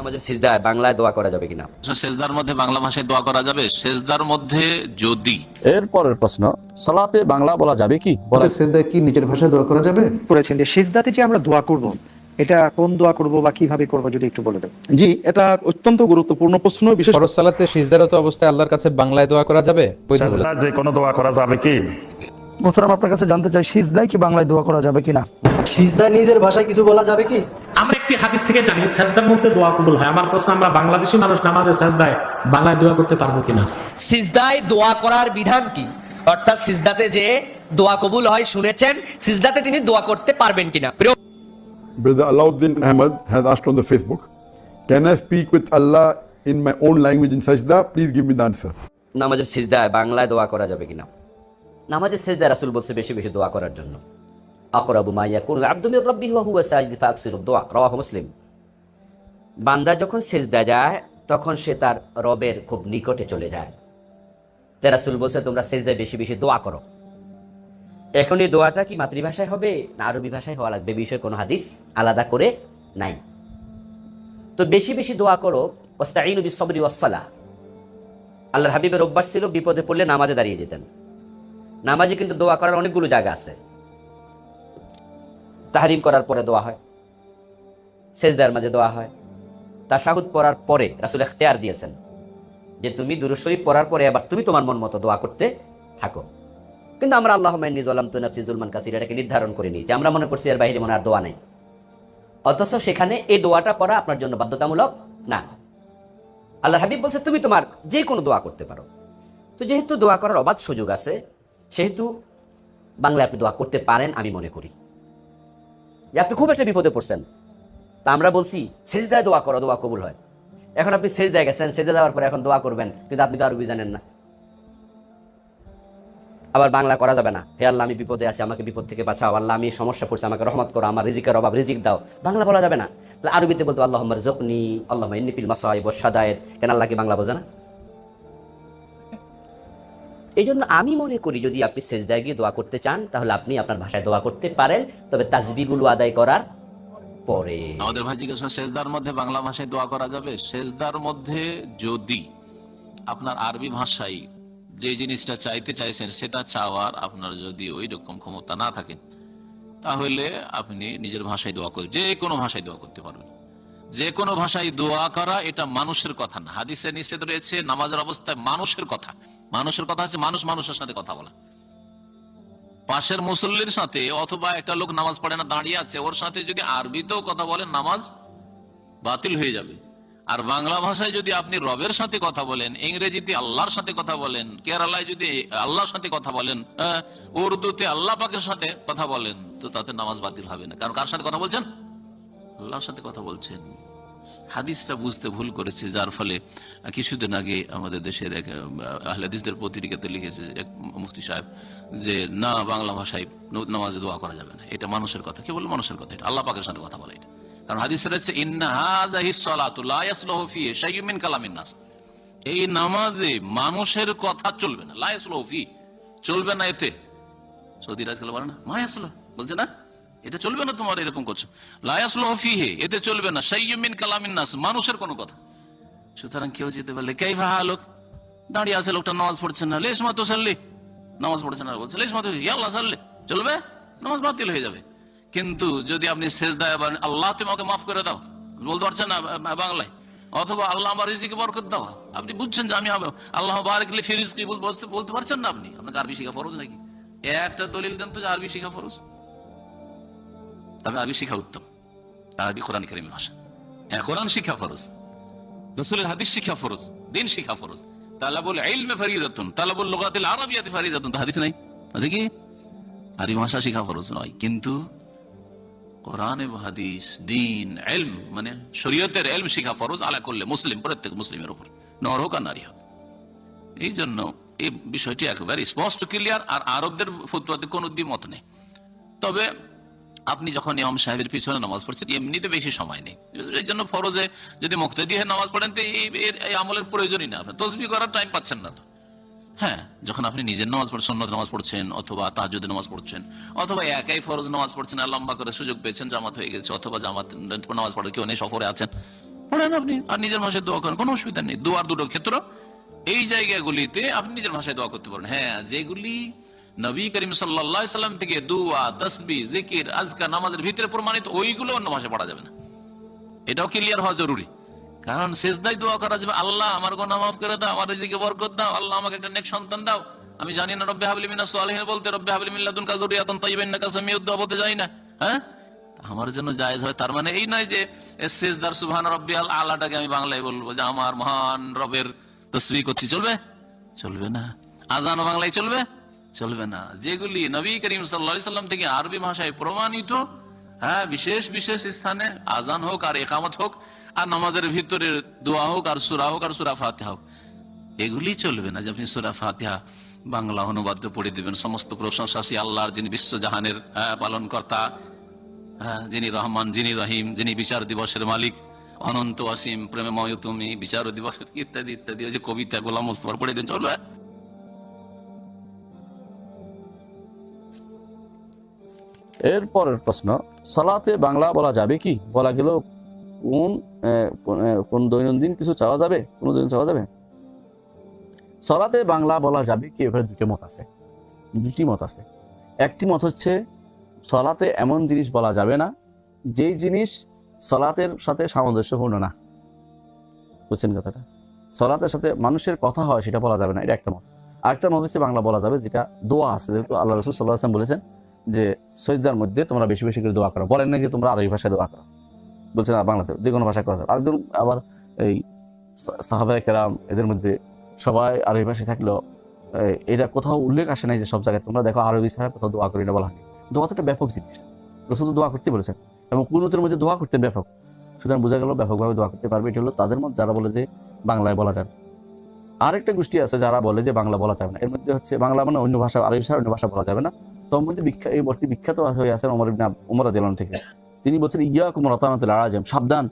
আমাদের সিজদায় বাংলায় দোয়া করা যাবে কিনা? সেজদার মধ্যে বাংলা ভাষায় দোয়া করা যাবে? সেজদার মধ্যে যদি। এর পরের প্রশ্ন সালাতে বাংলা বলা যাবে কি? বলা সেজদায় কি নিজের ভাষায় দোয়া করা যাবে? করেছেন যে সিজদাতে যে আমরা দোয়া করব এটা কোন দোয়া করব বা কীভাবে করব যদি একটু বলে দেন। জি এটা অত্যন্ত গুরুত্বপূর্ণ প্রশ্ন বিশেষ ফরজ সালাতে সিজদারত অবস্থায় আল্লাহর কাছে বাংলায় দোয়া করা যাবে? যে কোনো দোয়া করা যাবে কি? মোহতারাম আপনার কাছে জানতে চাই সিজদায় কি বাংলায় দোয়া করা যাবে কিনা? সিজদা নিজের ভাষায় কিছু বলা যাবে কি? আমরা একটি হাদিস থেকে জানি সাজদার মধ্যে দোয়া কবুল হয়। আমার প্রশ্ন আমরা বাংলাদেশি মানুষ নামাজে সাজদায় বাংলায় দোয়া করতে পারব কিনা? সিজদায় দোয়া করার বিধান কি? অর্থাৎ সিজদাতে যে দোয়া কবুল হয় শুনেছেন সিজদাতে তিনি দোয়া করতে পারবেন কিনা? প্রিয় Brother Alauddin Ahmed has asked on the Facebook, Can I speak with Allah in my own language in Sajda? Please give me the answer. নামাজের সিজদায় বাংলায় দোয়া করা যাবে কিনা? নামাজের সিজদায় রাসূল বলছে, বেশি বেশি দোয়া করার জন্য। আকরাবু মা ইয়াকুনু আবদু মির রাব্বিহি হুয়া সাজিদ ফাকসিরু দোয়া, রাওয়াহু মুসলিম। বান্দা যখন সিজদা যায়, তখন সে তার রবের খুব নিকটে চলে যায়। তাই রাসূল বলছে, তোমরা সিজদায় বেশি বেশি দোয়া করো। এখন এই দোয়াটা কি মাতৃভাষায় হবে, না আরবি ভাষায় হওয়া লাগবে বিষয়ে কোনো হাদিস আলাদা করে নাই। তো বেশি বেশি দোয়া করো ওস্তাইনু বিসবরি ওয়াসসালাহ। আল্লাহর হাবিবের অভ্যাস ছিল, বিপদে পড়লে নামাজে দাঁড়িয়ে যেতেন। নামাজে কিন্তু দোয়া করার অনেকগুলো জায়গা আছে। তাহারিম করার পরে দোয়া হয়। সেজদার মাঝে দোয়া হয়। তাশাহুদ পড়ার পরে রাসুল এখতিয়ার দিয়েছেন যে, তুমি দুরুদ শরীফ পড়ার পরে আবার তুমি তোমার মন মতো দোয়া করতে থাকো। কিন্তু আমরা আল্লাহ মাইনি জলাম তো নাফসি জুলমান কাসির এটাকে নির্ধারণ করে নিয়েছি। আমরা মনে করছি এর বাইরে মনে আর দোয়া নেই। অথচ সেখানে এই দোয়াটা পড়া আপনার জন্য বাধ্যতামূলক না। আল্লাহ হাবিব বলছে, তুমি তোমার যে কোনো দোয়া করতে পারো। তো যেহেতু দোয়া করার অবাধ সুযোগ আছে সেহেতু বাংলায় আপনি দোয়া করতে পারেন, আমি মনে করি। যে আপনি খুব একটা বিপদে পড়ছেন। তা আমরা বলছি, সেজদায় দোয়া করো, দোয়া কবুল হয়। এখন আপনি সেজদায় গেছেন সেজে যাওয়ার পরে এখন দোয়া করবেন, কিন্তু আপনি তো আরবি জানেন না। আবার বাংলা করা যাবে না। হে আল্লাহ, আমি বিপদে আছি, আমাকে বিপদ থেকে বাঁচাও। আল্লাহ, আমি সমস্যা পড়ছি, আমাকে রহমত করো, আমার রিজিকের অভাব, রিজিক দাও। বাংলা বলা যাবে না। তাহলে আরবিতে বলতো আল্লাহ জকনি আল্লাহ ইন্নিফিল মাসাইব সাদায়েত কেন আল্লাহ কি বাংলা বোঝে না? এই জন্য আমি মনে করি যদি আপনি সেজদায় গিয়ে দোয়া করতে চান, তাহলে আপনি আপনার ভাষায় দোয়া করতে পারেন, তবে তাজবিগুলো আদায় করার পরে। আমাদের ভাই জিজ্ঞাসা সেজদার মধ্যে বাংলা ভাষায় দোয়া করা যাবে? সেজদার মধ্যে যদি আপনার আরবি ভাষায় যে জিনিসটা চাইতে চাইছেন, সেটা চাওয়ার আপনার যদি ওই রকম ক্ষমতা না থাকে, তাহলে আপনি নিজের ভাষায় দোয়া করবেন যে কোনো ভাষায় দোয়া করতে পারবেন। যে কোনো ভাষায় দোয়া করা এটা মানুষের কথা না। হাদিসে নিষেধ রয়েছে, নামাজের অবস্থায় মানুষের কথা। মানুষের কথা হচ্ছে মানুষ মানুষের সাথে কথা বলা। পাশের মুসল্লির সাথে অথবা একটা লোক নামাজ পড়ে না, দাঁড়িয়ে আছে, ওর সাথে যদি আরবিতেও কথা বলেন নামাজ বাতিল হয়ে যাবে। আর বাংলা ভাষায় যদি আপনি রবের সাথে কথা বলেন, ইংরেজিতে আল্লাহর সাথে কথা বলেন, কেরালায় যদি আল্লাহর সাথে কথা বলেন উর্দুতে আল্লাহ পাকের সাথে কথা বলেন, তো তাতে নামাজ বাতিল হবে না। কারণ কার সাথে কথা বলছেন? আল্লাহর সাথে কথা বলছেন। হাদিসটা বুঝতে ভুল করেছে যার ফলে কিছুদিন আগে আমাদের দেশের এক আহ, আহলে হাদিসদের পত্রিকাতে লিখেছে এক মুফতি সাহেব যে না বাংলা ভাষায় নামাজে দোয়া করা যাবে না। এটা মানুষের কথা কে বলল মানুষের কথা এটা। আল্লাহ পাকের সাথে কথা বলে এটা। কারণ হাদিসে রয়েছে নাস। এই নামাজে মানুষের কথা চলবে না। লা ইয়াসলুহু ফি চলবে না এতে। সৌদি রাজকাল বলে না মা আসলো বলছে না? এটা চলবে না তোমার এরকম করছ। লায়াসলফিহে এতে চলবে না। সাইয়মিন কালামিন নাস, মানুষের কোনো কথা। সুতরাং কেউ যেতে পারলে কে লোক? দাঁড়িয়ে আছে লোকটা, নামাজ পড়ছে না। লেস মাতো সাল্লি নামাজ পড়ছে না, বলছে লেস মাতো ইয়াল্লাহ সাল্লি। চলবে? নামাজ বাতিল হয়ে যাবে। কিন্তু যদি আপনি শেষ দায় আল্লাহ, তুমি আমাকে মাফ করে দাও। বলতে পারছেন না বাংলায়? অথবা আল্লাহ আমার রিজিকে বরকত দাও। আপনি বুঝছেন যে আমি আল্লাহ বারেকলি ফিরিজকি বলতে পারছেন না আপনি? আপনাকে আরবি শিখা ফরজ নাকি? একটা দলিল দেন তো যে আরবি শিখা ফরজ। তবে আরবি শিখা উত্তম। আরবি কোরআন কারিমের ভাষা। হ্যাঁ কোরআন শিক্ষা ফরজ। রসুলের হাদিস শিক্ষা ফরজ। দিন শিক্ষা ফরজ। আরাবিয়াতি হাদিস নাই? আছে কি? আরবি ভাষা শিখা ফরজ নয়। কিন্তু কোরআন হাদিস, দিন এলম মানে শরীয়তের এলম শিখা ফরজ আলা করলে মুসলিম, প্রত্যেক মুসলিমের উপর। নর হোক আর নারী হোক। এই জন্য এই বিষয়টি একেবারে স্পষ্ট, ক্লিয়ার, আর আরবদের ফতুয়াতে কোনো দ্বিমত নেই। তবে আপনি যখন ইমাম সাহেবের পিছনে নামাজ পড়ছেন, এমনিতে বেশি সময় নেই। এই জন্য ফরজে যদি মুক্তি হয়ে নামাজ পড়েন, তো এই আমলের প্রয়োজনই না আপনি তসবি করার টাইম পাচ্ছেন না তো। হ্যাঁ যখন আপনি নিজের নামাজ পড়ছেন সন্ন্যত নামাজ পড়ছেন, অথবা তাহাজুদে নামাজ পড়ছেন, অথবা একাই ফরজ নামাজ পড়ছেন, আর লম্বা করে সুযোগ পেয়েছেন, জামাত হয়ে গেছে, অথবা জামাত নামাজ পড়ে কেউ নেই, সফরে আছেন, পড়েন আপনি, আর নিজের ভাষায় দোয়া করেন, কোনো অসুবিধা নেই। দোয়ার দুটো ক্ষেত্র, এই জায়গাগুলিতে আপনি নিজের ভাষায় দোয়া করতে পারেন। হ্যাঁ যেগুলি নবী করিম সাল্লাম থেকে দুয়া তসবি জিকির আজকা নামাজের ভিতরে প্রমাণিত ওইগুলো অন্য ভাষায় পড়া যাবে না। এটাও ক্লিয়ার হওয়া জরুরি। কারণ শেষদাই দোয়া করা যাবে, আল্লাহ আমার গোনা মাফ করে দাও, আমার রিজিকে বরকত দাও, আল্লাহ আমাকে একটা নেক সন্তান দাও। আমি জানি না, রব্বে হাবলি মিনা সালিহিন বলতে, রব্বে হাবলি মিল্লাদুন কাল দুরিয়াতান তাইয়িবান নাকা সামিউদ দোয়া বলতে যাই না। হ্যাঁ? আমার জন্য জায়েজ হয়, তার মানে এই নয় যে শেষদার সুবহান রব্বিয়াল আল্লাহটাকে আমি বাংলায় বলব যে, আমার মহান রবের তসবি করছি, চলবে? চলবে না। আজান বাংলায় চলবে? চলবে না। যেগুলি নবী করিম সাল্লাম থেকে আরবি ভাষায় প্রমাণিত হ্যাঁ বিশেষ বিশেষ স্থানে আজান হোক আর একামত হোক আর নামাজের ভিতরে দোয়া হোক আর সুরা হোক আর সুরা ফাতিহা হোক এগুলি চলবে না যে আপনি সুরা ফাতিহা বাংলা অনুবাদ্য পড়ে দিবেন। সমস্ত প্রশংসা সেই আল্লাহর যিনি বিশ্বজাহানের পালন কর্তা হ্যাঁ, যিনি রহমান যিনি রহিম যিনি বিচার দিবসের মালিক অনন্ত অসীম প্রেমময় তুমি বিচার দিবসের ইত্যাদি ইত্যাদি যে কবিতা গোলাম মোস্তফার পড়ে দিন চলবে। এর পরের প্রশ্ন, সালাতে বাংলা বলা যাবে কি? বলা গেল কোন কোন- দৈনন্দিন কিছু চাওয়া যাবে? কোন দৈনন্দিন চাওয়া যাবে? সলাতে বাংলা বলা যাবে কি? এভাবে দুটি মত আছে। দুটি মত আছে। একটি মত হচ্ছে, সলাতে এমন জিনিস বলা যাবে না, যেই জিনিস সলাতের সাথে সামঞ্জস্যপূর্ণ না। বুঝছেন কথাটা? সলাতের সাথে মানুষের কথা হয়, সেটা বলা যাবে না। এটা একটা মত। আরেকটা মত হচ্ছে বাংলা বলা যাবে, যেটা দোয়া আছে। যেহেতু আল্লাহ রসুল সাল্লাহ আসলাম বলেছেন যে সৈদার মধ্যে তোমরা বেশি বেশি করে দোয়া করো। বলেন না যে তোমরা আরবি ভাষায় দোয়া করো। বলছেন আর বাংলাতে। যে কোনো ভাষায় করা আরেকজন আবার এই সাহাবায় কেরাম এদের মধ্যে সবাই আরবি ভাষায় থাকলেও এটা কোথাও উল্লেখ আসে নাই যে সব জায়গায়, তোমরা দেখো আরবি ছাড়া কোথাও দোয়া করি না বলা হয় দোয়া তো একটা ব্যাপক জিনিস। রসুল দোয়া করতে বলেছেন। এবং কুনুতের মধ্যে দোয়া করতে ব্যাপক। সুতরাং বোঝা গেল ব্যাপকভাবে দোয়া করতে পারবে। এটি হলো তাদের মধ্যে যারা বলে যে বাংলায় বলা যাবে আরেকটা গোষ্ঠী আছে যারা বলে যে বাংলা বলা যাবে না। এর মধ্যে হচ্ছে বাংলা মানে অন্য ভাষা, আরবি ভাষা, অন্য ভাষা বলা যাবে না। তোর মধ্যে বিখ্যাত, এই মতটি বিখ্যাত হয়ে আছেন অমর ইবনে উমর রাদিয়াল্লাহু থেকে। তিনি বলছেন ইয়া কুমর রতানাতুল আজম সাবধান,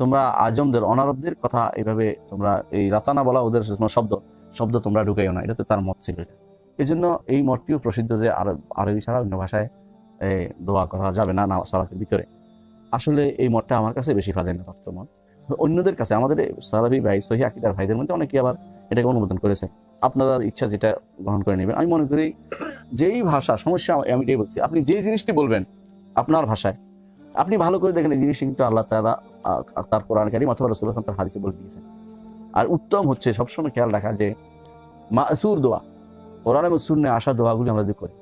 তোমরা আজমদের, অনারবদের কথা এইভাবে তোমরা এই রাতানা বলা ওদের শব্দ শব্দ তোমরা ঢুকাইও না। এটাতে তার মত ছিল এটা। এই জন্য এই মতটিও প্রসিদ্ধ যে আরব আরবি ছাড়া অন্য ভাষায় দোয়া করা যাবে না না সালাতের ভিতরে। আসলে এই মতটা আমার কাছে বেশি প্রাধান্যপ্রাপ্ত মত অন্যদের কাছে, আমাদের সালাবি ভাই, সহি আকিদার ভাইদের মধ্যে অনেকে আবার এটাকে অনুমোদন করেছে। আপনারা ইচ্ছা যেটা গ্রহণ করে নেবেন। আমি মনে করি যেই ভাষা, সমস্যা আমি এটাই বলছি, আপনি যেই জিনিসটি বলবেন আপনার ভাষায়, আপনি ভালো করে দেখেন এই জিনিসটি কিন্তু আল্লাহ তালা তার কোরআন কারিম অথবা রসুল হাসান তার হাদিসে বলে দিয়েছেন। আর উত্তম হচ্ছে সবসময় খেয়াল রাখা যে মাসুর দোয়া, কোরআন এবং শূন্য আসা দোয়াগুলি আমরা যদি করি।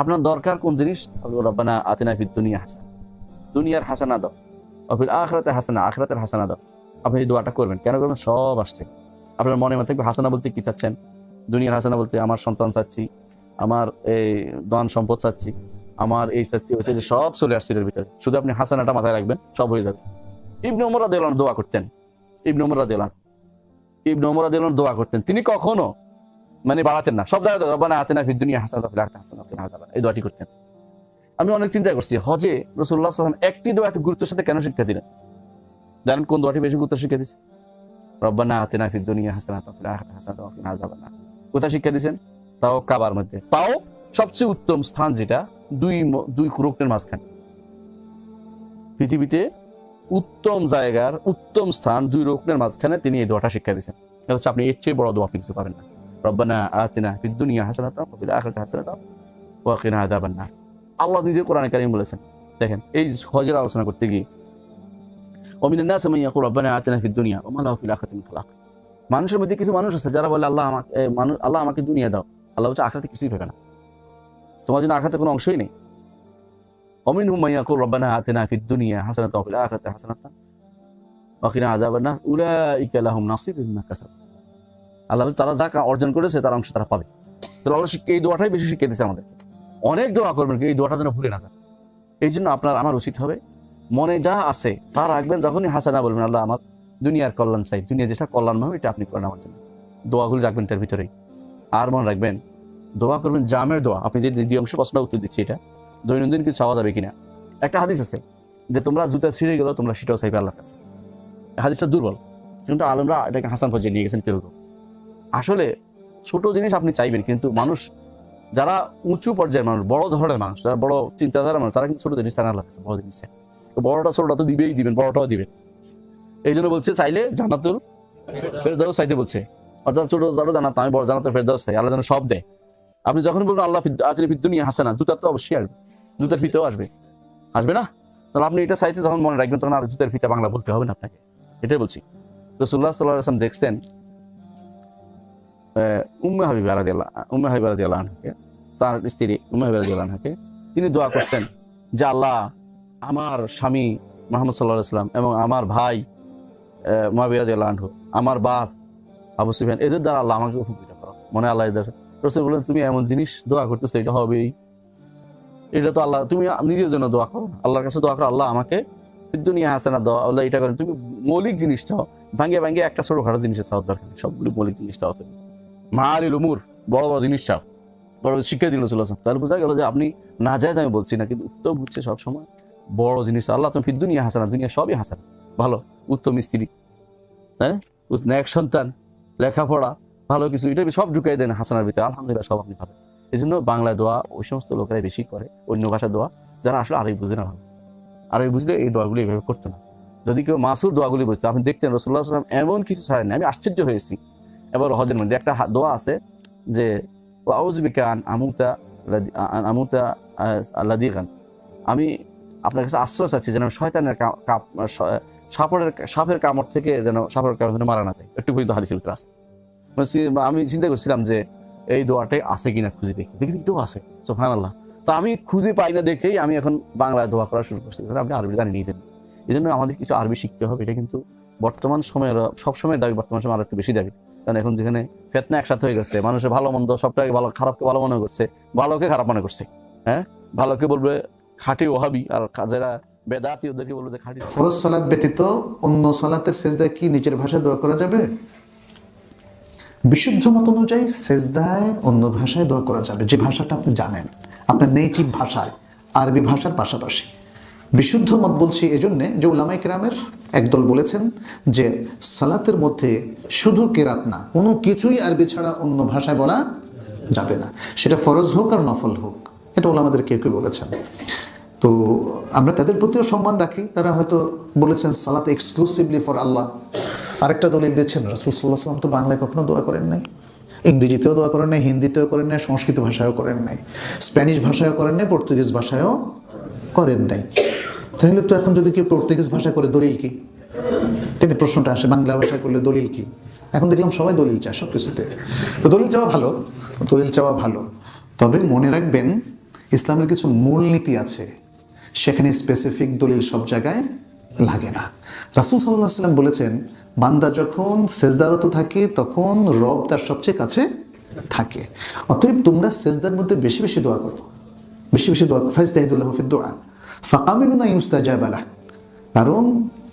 আপনার দরকার কোন জিনিস? রব্বানা আতিনা ফিদ দুনিয়া হাসান। দুনিয়ার হাসানা দাও। অফিল আখরাতে হাসানা, আখরাতের হাসানা দাও। আপনি এই দোয়াটা করবেন। কেন করবেন? সব আসছে। আপনার মনে মনে থাকবে হাসানা বলতে কি চাচ্ছেন? দুনিয়ার হাসানা বলতে, আমার সন্তান চাচ্ছি, আমার এই দন সম্পদ চাচ্ছি, আমার এই চাচ্ছি হচ্ছে যে সব চলে আসছে এর ভিতরে। শুধু আপনি হাসানাটা মাথায় রাখবেন, সব হয়ে যাবে। ইবনে ওমর আনহু দোয়া করতেন। ইবনে ওমর আনহু। ইবনে ওমর আনহু দোয়া করতেন। তিনি কখনো মানে বাড়াতেন না। সব জায়গায় রব্বানা আতিনা ফিদ দুনিয়া ওয়া ফিল আখিরাতি কিনা এই দোয়াটি করতেন। আমি অনেক চিন্তা করছি, হজে আলাইহি ওয়াসাল্লাম একটি দোয়া এত গুরুত্বের সাথে কেন শিক্ষা দিলেন? জানেন কোন দোয়াটি বেশি গুরুত্ব শিক্ষা দিছে? রব্বানা আতিনা ফিদ দুনিয়া কিনা আযাবান কোথায় শিক্ষা দিয়েছেন তাও কাবার মধ্যে। তাও সবচেয়ে উত্তম স্থান যেটা, দুই দুই রুকনের মাঝখানে। পৃথিবীতে উত্তম জায়গার উত্তম স্থান দুই রুকনের মাঝখানে তিনি এই দোয়াটা শিক্ষা দিয়েছেন এটা হচ্ছে আপনি এর চেয়ে বড় দোয়া কিছু পাবেন না। রব্বানা আতিনা ফিদ দুনিয়া হাসানাতান ওয়া ফিল আখিরাতি হাসানাতান ওয়া কিনা আযাবান নার। আল্লাহ নিজে কোরআন কারিম বলেছেন। দেখেন, এই হজের আলোচনা করতে গিয়ে অমিন না সামাইয়া কুর রব্বানা আতেনা ফিদ মানুষের মধ্যে কিছু মানুষ আছে, যারা বলে, আল্লাহ আমাকে মানুষ আল্লাহ আমাকে দুনিয়া দাও। আল্লাহ বলছে আখাতে কিছুই ফেলে না। তোমার জন্য আখাতে কোনো অংশই নেই। অমিন হুমাইয়া কুর রব্বানা আতেনা ফিদ দুনিয়া হাসানাত ওয়া ফিল আখিরাতি হাসানাত বাকিরা আযাবান নার উলাইকা লাহুম হুম মিম্মা কাসাব। আল্লাহ তারা যা অর্জন করেছে, তার অংশ তারা পাবে। তাহলে আল্লাহ এই দোয়াটাই বেশি শিখিয়ে দিয়েছে আমাদেরকে। অনেক দোয়া করবেন এই দোয়াটা যেন ভুলে না যান। এই জন্য আপনার, আমার উচিত হবে, মনে যা আছে তা রাখবেন, যখনই হাসানা বলবেন, আল্লাহ আমার দুনিয়ার কল্যাণ চাই। দুনিয়া যেটা কল্যাণ হবে, এটা আপনি করেন আমার জন্য। দোয়াগুলো রাখবেন তার ভিতরেই। আর মনে রাখবেন, দোয়া করবেন জামের দোয়া। আপনি যে দ্বিতীয় অংশ প্রশ্ন উত্তর দিচ্ছি এটা, দৈনন্দিন কিছু চাওয়া যাবে কিনা। একটা হাদিস আছে যে তোমরা জুতা ছিঁড়ে গেলো, তোমরা সেটাও চাইবে আল্লাহর কাছে। হাদিসটা দুর্বল, কিন্তু আলমরা এটাকে হাসান ফজিয়ে নিয়ে গেছেন কেউ। আসলে ছোট জিনিস আপনি চাইবেন, কিন্তু মানুষ যারা উঁচু পর্যায়ের মানুষ, বড় ধরনের মানুষ, যারা বড় চিন্তাধারা মানুষ, তারা কিন্তু ছোট জিনিস তারা কাছে বড় জিনিস বড়টা ছোটটা তো দিবেই দিবেন, বড়টাও দিবেন। এই জন্য বলছে, চাইলে জান্নাতুল ফেরদাউস চাইতে বলছে। অর্থাৎ ছোট যারা জানাত আমি বড় জানাতুল ফেরদাউস চাই, আল্লাহ যেন সব দেয়। আপনি যখন বলবেন, আল্লাহ আজকে ফিদ্দু নিয়ে হাসে না জুতার তো অবশ্যই আসবে। জুতার ফিতেও আসবে। আসবে না? তাহলে আপনি এটা চাইতে যখন মনে রাখবেন, তখন আর জুতার ফিতা বাংলা বলতে হবে না আপনাকে। এটাই বলছি। রসুল্লাহ সাল্লাহ আসলাম দেখছেন উম্মে হাবিব আলাদিয়াল্লাহ উম্মে হাবিব আনহাকে, তার স্ত্রী উম্মে হাবিব আনহাকে, তিনি দোয়া করছেন যে আল্লাহ আমার স্বামী মোহাম্মদ সাল্লাহ সাল্লাম এবং আমার ভাই মহাবিরাদ আনহু, আমার বাপ, আবু সুফিয়ান, এদের দ্বারা আল্লাহ আমাকে উপকৃত করো মনে আল্লাহ রসুল বলেন তুমি এমন জিনিস দোয়া করতেছো, এটা হবেই। এটা তো আল্লাহ তুমি নিজের জন্য দোয়া করো। আল্লাহর কাছে দোয়া করো, আল্লাহ আমাকে দুনিয়া হাসানা দাও। আল্লাহ এটা করেন তুমি মৌলিক জিনিস চাও। ভাঙ্গে ভাঙ্গে একটা ছোটখাটো জিনিসের চাও দরকার। সবগুলো মৌলিক জিনিস চাও তুমি মাহালিল উমুর, বড় বড় জিনিস চাও। বড় শিক্ষা দিল চলে তাহলে বোঝা গেল যে আপনি না যায় আমি বলছি না কিন্তু উত্তম হচ্ছে সবসময় বড় জিনিস। আল্লাহ তুমি দুনিয়া হাসানা দুনিয়া সবই হাসান ভালো, উত্তম স্ত্রী হ্যাঁ? ন্যাক সন্তান, লেখাপড়া, ভালো কিছু, এটা সব ঢুকাই দেন হাসানার ভিতরে। আলহামদুলিল্লাহ, সব আপনি ভালো এই জন্য বাংলা দোয়া ওই সমস্ত লোকেরাই বেশি করে, অন্য ভাষা দোয়া, যারা আসলে আরবি বুঝে না ভালো। আরবি বুঝলে এই দোয়াগুলি এইভাবে করতো না। যদি কেউ মাসুর দোয়াগুলি বুঝতো, আপনি দেখতেন রসুল্লাহ সাল্লাম এমন কিছু ছাড়েন আমি আশ্চর্য হয়েছি। এবার হজের মধ্যে একটা দোয়া আছে যে আউজবিকান আমুতা লাদি- আ- আ- আমুতা আল্লাদি খান আমি আপনার কাছে আশ্রয় চাচ্ছি যেন শয়তানের সাপের সাপের কামড় থেকে যেন সাপের কামড় যেন মারা না যায়। একটু পর্যন্ত ভিতরে আছে। আমি চিন্তা করছিলাম যে, এই দোয়াটাই আছে কিনা খুঁজে দেখি। দেখি দেখি আছে। সোফান আল্লাহ তো আমি খুঁজে পাই না দেখেই আমি এখন বাংলায় দোয়া করা শুরু করছি। আপনি আরবি জানি নিয়েছেন এই জন্য আমাদের কিছু আরবি শিখতে হবে। এটা কিন্তু বর্তমান সময় দাবি বর্তমান সময় আরও একটু বেশি দাবি। কারণ এখন যেখানে ফেতনা একসাথে হয়ে গেছে, মানুষের ভালো মন্দ সবটাকে ভালো, খারাপকে ভালো মনে করছে, ভালোকে খারাপ মনে করছে হ্যাঁ? ভালোকে বলবে খাঁটি ওহাবি, আর যারা বেদাতি, ওদেরকে বলবে যে খাঁটি ফরজ সালাত ব্যতীত অন্য সালাতের সেজদায় কি নিজের ভাষায় দোয়া করা যাবে? বিশুদ্ধ মত অনুযায়ী সেজদায় অন্য ভাষায় দোয়া করা যাবে। যে ভাষাটা আপনি জানেন, আপনার নেটিভ ভাষায়, আরবি ভাষার পাশাপাশি। বিশুদ্ধ মত বলছি এজন্যে যে উলামাই কেরামের একদল বলেছেন যে সালাতের মধ্যে শুধু কেরাত না, কোনো কিছুই আরবি ছাড়া অন্য ভাষায় বলা যাবে না। সেটা ফরজ হোক আর নফল হোক, এটা ওলামাদের কেউ কেউ বলেছেন। তো আমরা তাদের প্রতিও সম্মান রাখি, তারা হয়তো বলেছেন সালাত এক্সক্লুসিভলি ফর আল্লাহ। আরেকটা দলিল দিচ্ছেন, রাসুল সাল্লাহ সাল্লাম তো বাংলায় কখনো দোয়া করেন নাই। ইংরেজিতেও দোয়া করেন নাই, হিন্দিতেও করেন নাই, সংস্কৃত ভাষায়ও করেন নাই। স্প্যানিশ ভাষায়ও করেন নাই, পর্তুগিজ ভাষায়ও করেন নাই। তাহলে তো এখন যদি কেউ পর্তুগিজ ভাষা করে দলিল কি? কিন্তু প্রশ্নটা আসে, বাংলা ভাষায় করলে দলিল কি? এখন দেখলাম সবাই দলিল চায় সব কিছুতে তো দলিল চাওয়া ভালো, দলিল চাওয়া ভালো। তবে মনে রাখবেন, ইসলামের কিছু মূলনীতি আছে, সেখানে স্পেসিফিক দলিল সব জায়গায় লাগে না। রাসুল সাল্লাহ সাল্লাম বলেছেন, বান্দা যখন সেজদারত থাকে, তখন রব তার সবচেয়ে কাছে থাকে। অতএব তোমরা সেজদার মধ্যে বেশি বেশি দোয়া করো। বেশি বেশি দোয়া ফাইজ তাহিদুল্লাহ ফিদ দোয়া। ইউস্তা জাবালা কারণ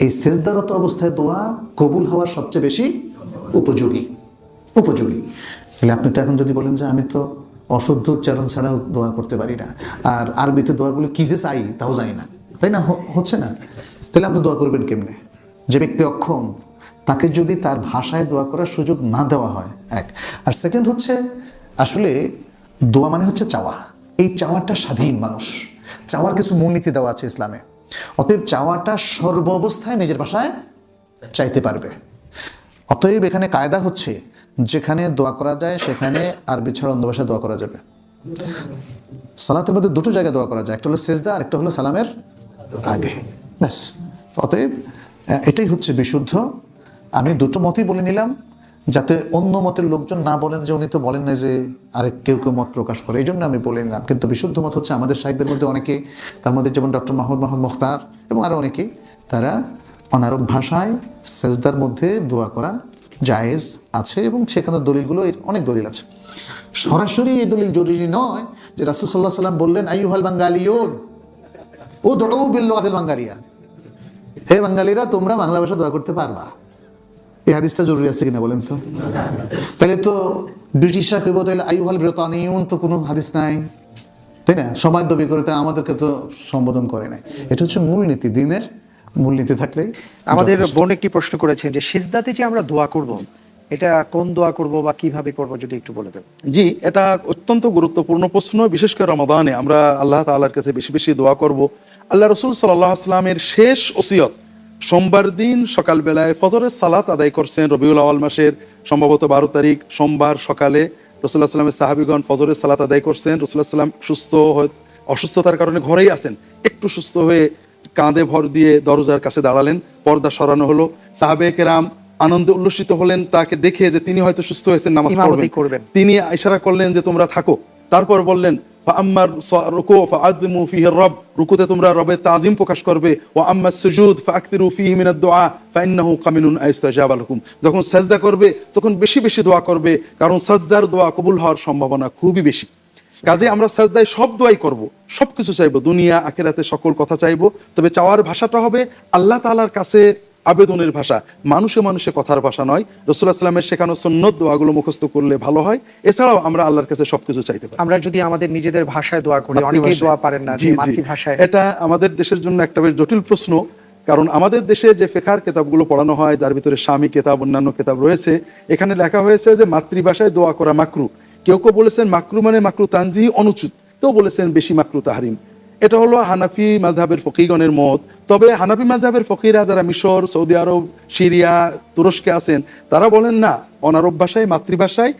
এই সেজদারত অবস্থায় দোয়া কবুল হওয়ার সবচেয়ে বেশি উপযোগী। উপযোগী। তাহলে আপনি তো এখন যদি বলেন যে আমি তো অশুদ্ধ উচ্চারণ ছাড়াও দোয়া করতে পারি না, আর আরবিতে দোয়াগুলো কী যে চাই তাও জানি না। তাই না? হচ্ছে না? তাহলে আপনি দোয়া করবেন কেমনে? যে ব্যক্তি অক্ষম, তাকে যদি তার ভাষায় দোয়া করার সুযোগ না দেওয়া হয়, এক। আর সেকেন্ড হচ্ছে, আসলে দোয়া মানে হচ্ছে চাওয়া। এই চাওয়াটা স্বাধীন মানুষ। চাওয়ার কিছু মূলনীতি দেওয়া আছে ইসলামে। অতএব চাওয়াটা সর্ব অবস্থায় নিজের ভাষায় চাইতে পারবে। অতএব এখানে কায়দা হচ্ছে, যেখানে দোয়া করা যায়, সেখানে আরবি ছাড়া অন্য ভাষায় দোয়া করা যাবে। সালাতের মধ্যে দুটো জায়গায় দোয়া করা যায়, একটা হলো সেজদা আর একটা হলো সালামের আগে। ব্যাস। অতএব এটাই হচ্ছে বিশুদ্ধ। আমি দুটো মতই বলে নিলাম। যাতে অন্য মতের লোকজন না বলেন যে উনি তো বলেন না যে আরেক কেউ কেউ মত প্রকাশ করে। এই জন্য আমি বলে নিলাম। কিন্তু বিশুদ্ধ মত হচ্ছে আমাদের সাহিত্যের মধ্যে অনেকে, তার মধ্যে যেমন ডক্টর মাহমুদ মাহমুদ মুখতার এবং আরও অনেকে, তারা অনারব ভাষায় সেজদার মধ্যে দোয়া করা জায়েজ আছে এবং সেখানে দলিলগুলো অনেক দলিল আছে। সরাসরি এই দলিল জরুরি নয় যে রাসুসাল্লাহ সাল্লাম বললেন আইহাল বাঙ্গালিয়ন ও দৌ বিল্ল আদিল বাঙ্গালিয়া। হে বাঙালিরা তোমরা বাংলা ভাষা দোয়া করতে পারবা। এই হাদিসটা জরুরি আছে কিনা বলেন তো? তাহলে তো ব্রিটিশরা কেবল তাহলে আইহাল ব্রিতানিয়ন তো কোনো হাদিস নাই। তাই না? সবাই দাবি করে তাই আমাদেরকে তো সম্বোধন করে নাই। এটা হচ্ছে মূলনীতি দিনের মূলনীতি থাকলেই আমাদের বোন একটি প্রশ্ন করেছেন যে সিজদাতে যে আমরা দোয়া করব এটা কোন দোয়া করব বা কীভাবে করব যদি একটু বলে দেন। জি এটা অত্যন্ত গুরুত্বপূর্ণ প্রশ্ন। বিশেষ করে রমাদানে আমরা আল্লাহ তাআলার কাছে বেশি বেশি দোয়া করব। আল্লাহ রসুল সাল্লাহ আসলামের শেষ ওসিয়ত সোমবার দিন সকালবেলায় ফজরের সালাত আদায় করছেন রবিউল আওয়াল মাসের সম্ভবত বারো তারিখ সোমবার সকালে। রসুল্লাহ সাল্লামের সাহাবিগণ ফজরের সালাত আদায় করছেন। রসুল্লাহ সাল্লাম সুস্থ অসুস্থতার কারণে ঘরেই আছেন। একটু সুস্থ হয়ে কাঁধে ভর দিয়ে দরজার কাছে দাঁড়ালেন। পর্দা সরানো হলো। সাহাবে কেরাম আনন্দে উল্লসিত হলেন। তাকে দেখে যে তিনি হয়তো সুস্থ হয়েছেন নামাজ পড়বেন। করবেন। তিনি ইশারা করলেন যে তোমরা থাকো। তারপর বললেন রুকুতে তোমরা রবের তাজিম প্রকাশ করবে। ও আম্মা সুজুদ যখন সাজদা করবে, তখন বেশি বেশি দোয়া করবে, কারণ সাজদার দোয়া কবুল হওয়ার সম্ভাবনা খুবই বেশি। কাজে আমরা সাজদায় সব দোয়াই করব সব কিছু চাইব, দুনিয়া, আখেরাতে সকল কথা চাইব, তবে চাওয়ার ভাষাটা হবে আল্লাহ তাআলার কাছে আবেদনের ভাষা। মানুষে মানুষে কথার ভাষা নয়। রসুল্লাহ সাল্লামের শেখানো সন্ন্যত দোয়াগুলো মুখস্থ করলে ভালো হয়। এছাড়াও আমরা আল্লাহর কাছে সবকিছু চাইতে পারি। আমরা যদি আমাদের নিজেদের ভাষায় দোয়া করি অনেকেই দোয়া পারেন না জি, যে জি। মাতৃভাষায়। এটা আমাদের দেশের জন্য একটা বেশ জটিল প্রশ্ন কারণ আমাদের দেশে যে ফেকার কেতাবগুলো পড়ানো হয় যার ভিতরে স্বামী কেতাব অন্যান্য কেতাব রয়েছে। এখানে লেখা হয়েছে যে মাতৃভাষায় দোয়া করা মাকরু। কেউ কেউ বলেছেন মাকরু মানে মাকরু তানজি অনুচিত কেউ বলেছেন বেশি মাকরু তাহারিম। এটা হলো হানাফি মাঝহাবের ফকিগণের মত। তবে হানাফি মাঝহাবের ফকিরা যারা মিশর, সৌদি আরব, সিরিয়া, তুরস্কে আছেন, তারা বলেন না, অনারব ভাষায়, মাতৃভাষায়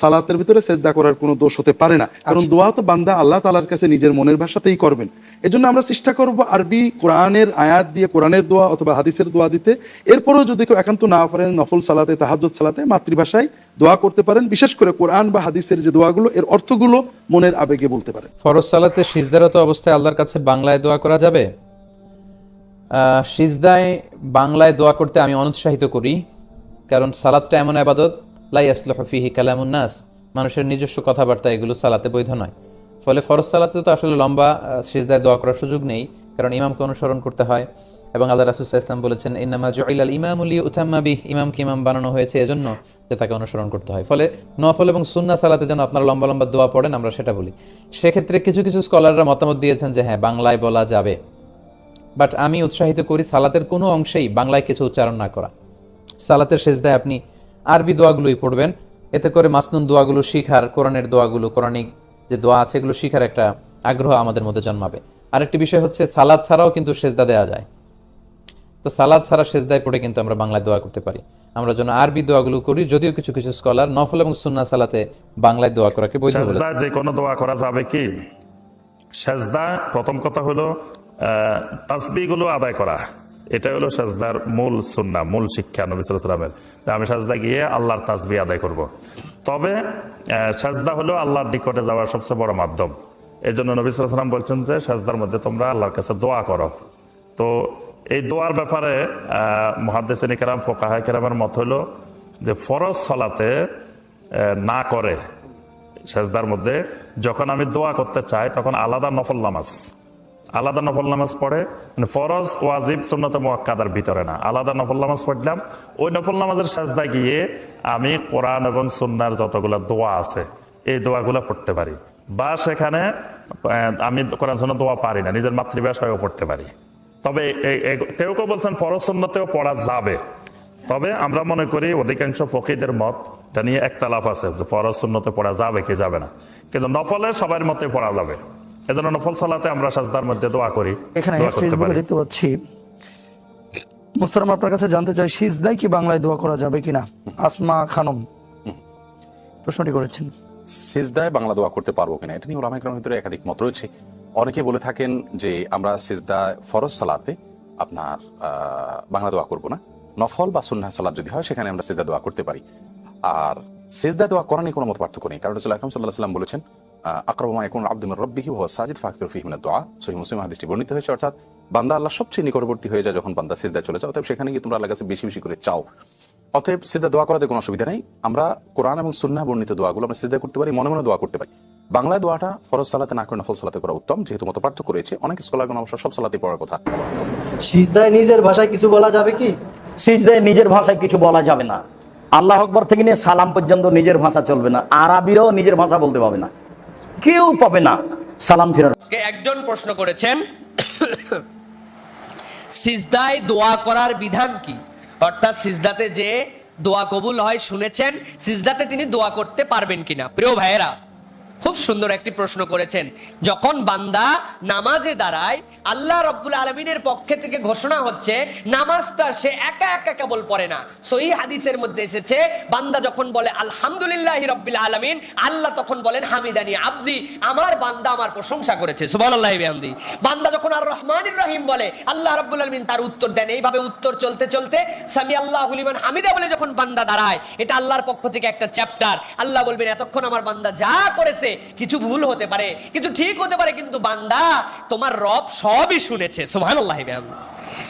সালাতের ভিতরে সেজদা করার কোনো দোষ হতে পারে না। কারণ দোয়া তো বান্দা আল্লাহ তালার কাছে নিজের মনের ভাষাতেই করবেন। এজন্য আমরা চেষ্টা করব আরবি কোরআনের আয়াত দিয়ে কোরআনের দোয়া অথবা হাদিসের দোয়া দিতে। এরপরেও যদি কেউ একান্ত না পারেন নফল সালাতে তাহাজ্জুদ সালাতে মাতৃভাষায় দোয়া করতে পারেন বিশেষ করে কোরআন বা হাদিসের যে দোয়াগুলো এর অর্থগুলো মনের আবেগে বলতে পারেন। ফরজ সালাতে সিজদারত অবস্থায় আল্লাহর কাছে বাংলায় দোয়া করা যাবে? সিজদায় বাংলায় দোয়া করতে আমি অনুৎসাহিত করি কারণ সালাদটা এমন আবাদত লাই আসলহ ফিহি কালামুন নাস। মানুষের নিজস্ব কথাবার্তা এগুলো সালাতে বৈধ নয়। ফলে ফরজ সালাতে তো আসলে লম্বা সিজদায় দোয়া করার সুযোগ নেই, কারণ ইমামকে অনুসরণ করতে হয়। এবং আল্লাহ রাসুসাহ ইসলাম বলেছেন ইনামা জুইলাল ইমামুলি উতাম্মাবি ইমামকে ইমাম বানানো হয়েছে এজন্য যে তাকে অনুসরণ করতে হয়। ফলে নফল এবং সুন্না সালাতে যেন আপনারা লম্বা লম্বা দোয়া পড়েন, আমরা সেটা বলি। সেক্ষেত্রে কিছু কিছু স্কলাররা মতামত দিয়েছেন যে হ্যাঁ বাংলায় বলা যাবে। বাট আমি উৎসাহিত করি সালাতের কোনো অংশেই বাংলায় কিছু উচ্চারণ না করা। সালাতের শেষদায় আপনি আরবি দোয়াগুলোই পড়বেন। এতে করে মাসনুন দোয়াগুলো শিখার, কোরআনের দোয়াগুলো, কোরআনিক যে দোয়া আছে, এগুলো শিখার একটা আগ্রহ আমাদের মধ্যে জন্মাবে। আরেকটি বিষয় হচ্ছে, সালাদ ছাড়াও কিন্তু সেজদা দেওয়া যায়। তো সালাদ ছাড়া সেজদায় পড়ে কিন্তু আমরা বাংলায় দোয়া করতে পারি। আমরা যেন আরবি দোয়াগুলো করি, যদিও কিছু কিছু স্কলার নফল এবং সুন্না সালাতে বাংলায় দোয়া করাকে বৈধ বলে। যে কোনো দোয়া করা যাবে কি? সেজদা, প্রথম কথা হলো তাসবি গুলো আদায় করা। এটা হলো সেজদার মূল সুন্না মূল শিক্ষা নবী সালামের আমি সাজদা গিয়ে আল্লাহর তাজবি আদায় করব। তবে সেজদা হলো আল্লাহর নিকটে যাওয়ার সবচেয়ে বড় মাধ্যম। এই জন্য নবী সালাম বলছেন যে, সেজদার মধ্যে তোমরা আল্লাহর কাছে দোয়া করো। তো এই দোয়ার ব্যাপারে মহাদ্দেশিনী কেরাম ফোকাহায় কেরামের মত হলো যে, ফরজ সলাতে না করে সেজদার মধ্যে। যখন আমি দোয়া করতে চাই, তখন আলাদা নফল নামাজ। আলাদা নফল নামাজ পড়ে মানে ফরজ, ওয়াজিব, সুন্নত মোয়াক্কাদার ভিতরে না। আলাদা নফল নামাজ পড়লাম, ওই নফল নামাজের সাজদায় গিয়ে আমি কোরআন এবং সুন্নার যতগুলো দোয়া আছে, এই দোয়াগুলো পড়তে পারি। বা সেখানে আমি কোরআন সুন্নাহ দোয়া পারি না, নিজের মাতৃভাষায়ও পড়তে পারি। তবে কেউ কেউ বলছেন ফরজ সুন্নতেও পড়া যাবে। তবে আমরা মনে করি অধিকাংশ ফকিদের মত, এটা নিয়ে একতালাফ আছে যে ফরজ সুন্নতে পড়া যাবে কি যাবে না। কিন্তু নফলে সবার মতে পড়া যাবে। এজন্য নফল সালাতে আমরা সাজদার মধ্যে দোয়া করি এখানে ফেসবুকে দেখতে পাচ্ছি মোহতারাম আপনার কাছে জানতে চাই সিজদায় কি বাংলায় দোয়া করা যাবে কিনা? আসমা খানম প্রশ্নটি করেছেন। সিজদায় বাংলা দোয়া করতে পারব কিনা? এটা নিয়ে ওলামাইকরামের ভিতরে একাধিক মত রয়েছে। অনেকে বলে থাকেন যে আমরা সিজদা ফরজ সালাতে আপনার আহ, বাংলা দোয়া করব না। নফল বা সুন্না সালাত যদি হয় সেখানে আমরা সিজদা দোয়া করতে পারি। আর সিজদা দোয়া করা নিয়ে কোনো মত পার্থক্য নেই। কারণ রসুল আকরম সাল্লাহ সাল্লাম বলেছেন আকরমা এখন আব্দুল রব্বিহি ও সাজিদ ফাকির ফিহিমিনা দোয়া। সহি মুসলিম হাদিসটি বর্ণিত হয়েছে অর্থাৎ বান্দা আল্লাহ সবচেয়ে নিকটবর্তী হয়ে যায় যখন বান্দা সিজদা চলে যায় অতএব সেখানে গিয়ে তোমরা আল্লাহ কাছে বেশি বেশি করে চাও। অতএব সিজদা দোয়া করাতে কোনো অসুবিধা নেই। আমরা কোরআন এবং সুন্নাহ বর্ণিত দোয়াগুলো আমরা সিজদা করতে পারি মনে মনে দোয়া করতে পারি। বাংলায় দোয়াটা ফরজ সালাতে না করে নফল সালাতে করা উত্তম যেহেতু মত পার্থক্য রয়েছে। অনেক স্কলারগণ অবশ্য সব সালাতে পড়ার কথা। সিজদায় নিজের ভাষায় কিছু বলা যাবে কি? সিজদায় নিজের ভাষায় কিছু বলা যাবে না। আল্লাহ আকবর থেকে নিয়ে সালাম পর্যন্ত নিজের ভাষা চলবে না। আরবিরাও নিজের ভাষা বলতে পাবে না। কেউ পাবে না। সালাম ফিরার একজন প্রশ্ন করেছেন, সিজদায় দোয়া করার বিধান কি? অর্থাৎ সিজদাতে যে দোয়া কবুল হয় শুনেছেন, সিজদাতে তিনি দোয়া করতে পারবেন কিনা? প্রিয় ভাইয়েরা খুব সুন্দর একটি প্রশ্ন করেছেন। যখন বান্দা নামাজে দাঁড়ায়, আল্লাহ রব্বুল আলমিনের পক্ষে থেকে ঘোষণা হচ্ছে, নামাজটা সে একা একা কেবল পড়ে না। সহি হাদিসের মধ্যে এসেছে, বান্দা যখন বলে, আলহামদুলিল্লাহ রব্বিল আলমিন আল্লাহ তখন বলেন, হামিদানি আব্দি আমার বান্দা আমার প্রশংসা করেছে। সুবাহ আল্লাহ বান্দা যখন আর রহমান রহিম বলে, আল্লাহ রব্বুল আলমিন তার উত্তর দেন এইভাবে উত্তর চলতে চলতে সামি আল্লাহ হামিদা বলে যখন বান্দা দাঁড়ায়, এটা আল্লাহর পক্ষ থেকে একটা চ্যাপ্টার। আল্লাহ বলবেন, এতক্ষণ আমার বান্দা যা করেছে কিছু ভুল হতে পারে, কিছু ঠিক হতে পারে, কিন্তু বান্দা তোমার রব সবই শুনেছে বিহামদি।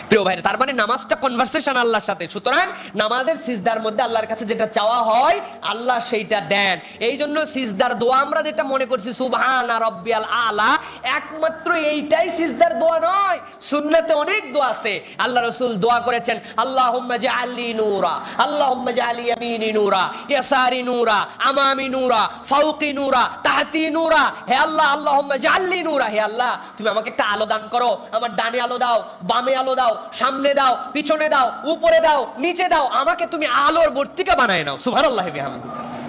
প্রিয় ভাই তার মানে নামাজটা কনভারসেশন আল্লাহর সাথে। সুতরাং নামাজের সিজদার মধ্যে আল্লাহর কাছে যেটা চাওয়া হয়, আল্লাহ সেইটা দেন। এই জন্য সিজদার দোয়া আমরা যেটা মনে করছি, সুবহানা রব্বিয়াল আলা, একমাত্র এইটাই সিজদার দোয়া নয়, সুন্নাতে অনেক দোয়া আছে। আল্লাহ রাসূল দোয়া করেছেন, আল্লাহুম্মা জাআলনি নূরা, আল্লাহুম্মা জাআলি ইয়ামিনি নূরা, ইয়াসারি নূরা, আমামি নূরা, ফাওকি নূরা তাহতি নূরা, হে আল্লাহ আল্লাহ জাল্লি নূরা, হে আল্লাহ, তুমি আমাকে একটা আলো দান করো, আমার ডানে আলো দাও, বামে আলো দাও, সামনে দাও, পিছনে দাও, উপরে দাও, নিচে দাও, আমাকে তুমি আলোর বর্তিকা বানায় নাও সুভার আল্লাহ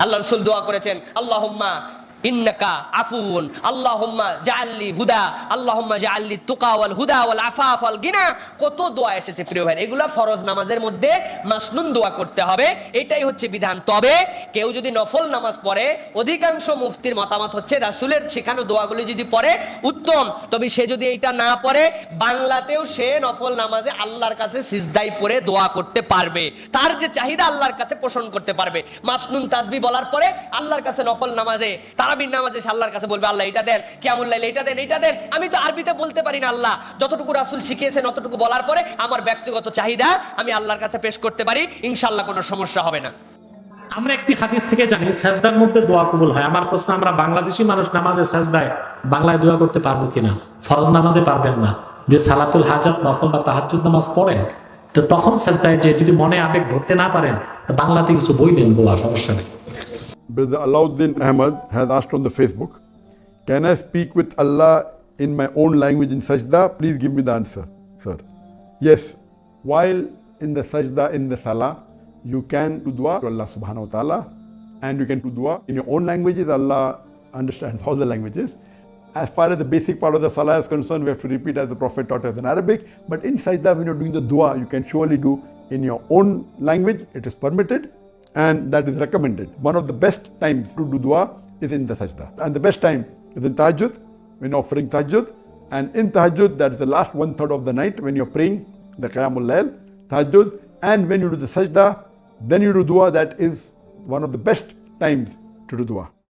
আল্লাহ রসুল দোয়া করেছেন, আল্লাহুম্মা রাসূলের দোয়াগুলি যদি পড়ে, উত্তম। তবে সে যদি এটা না পড়ে, বাংলাতেও সে নফল নামাজে আল্লাহর কাছে সিজদাই পড়ে দোয়া করতে পারবে। তার যে চাহিদা আল্লাহর কাছে পোষণ করতে পারবে। মাসনুন তাসবি বলার পরে আল্লাহর কাছে নফল নামাজে তারাবির নামাজে সে আল্লাহর কাছে বলবে, আল্লাহ, এটা দেন। কেমন লাইলে, এটা দেন এটা দেন। আমি তো আরবিতে বলতে পারি না, আল্লাহ। যতটুকু রাসূল শিখিয়েছেন, অতটুকু বলার পরে আমার ব্যক্তিগত চাহিদা, আমি আল্লাহর কাছে পেশ করতে পারি ইনশাল্লাহ কোনো সমস্যা হবে না। আমরা একটি হাদিস থেকে জানি, সাজদার মধ্যে দোয়া কবুল হয়। আমার প্রশ্ন, আমরা বাংলাদেশি মানুষ নামাজে সাজদায় বাংলায় দোয়া করতে পারব কিনা? ফরজ নামাজে পারবেন না। যে সালাতুল হাজাত নফল বা তাহাজ্জুদ নামাজ পড়েন, তো তখন সাজদায় যে যদি মনে আবেগ ধরতে না পারেন, তো বাংলাতে কিছু বইলেন দোয়া সমস্যা নেই। Brother Alauddin Ahmad has asked on the Facebook, Can I speak with Allah in my own language in sajda? Please give me the answer, sir. Yes, while in the sajda, in the salah, you can do dua to Allah subhanahu wa ta'ala and you can do dua in your own languages. Allah understands all the languages. As far as the basic part of the salah is concerned, we have to repeat as the Prophet taught us in Arabic. But in sajda, when you're doing the dua, you can surely do in your own language. It is permitted and that is recommended. One of the best times to do dua is in the sajda. And the best time is in tahajjud, when offering tahajjud. And in tahajjud, that is the last one third of the night when you're praying the qiyamul layl, tahajjud. And when you do the sajda, then you do dua. That is one of the best times to do dua.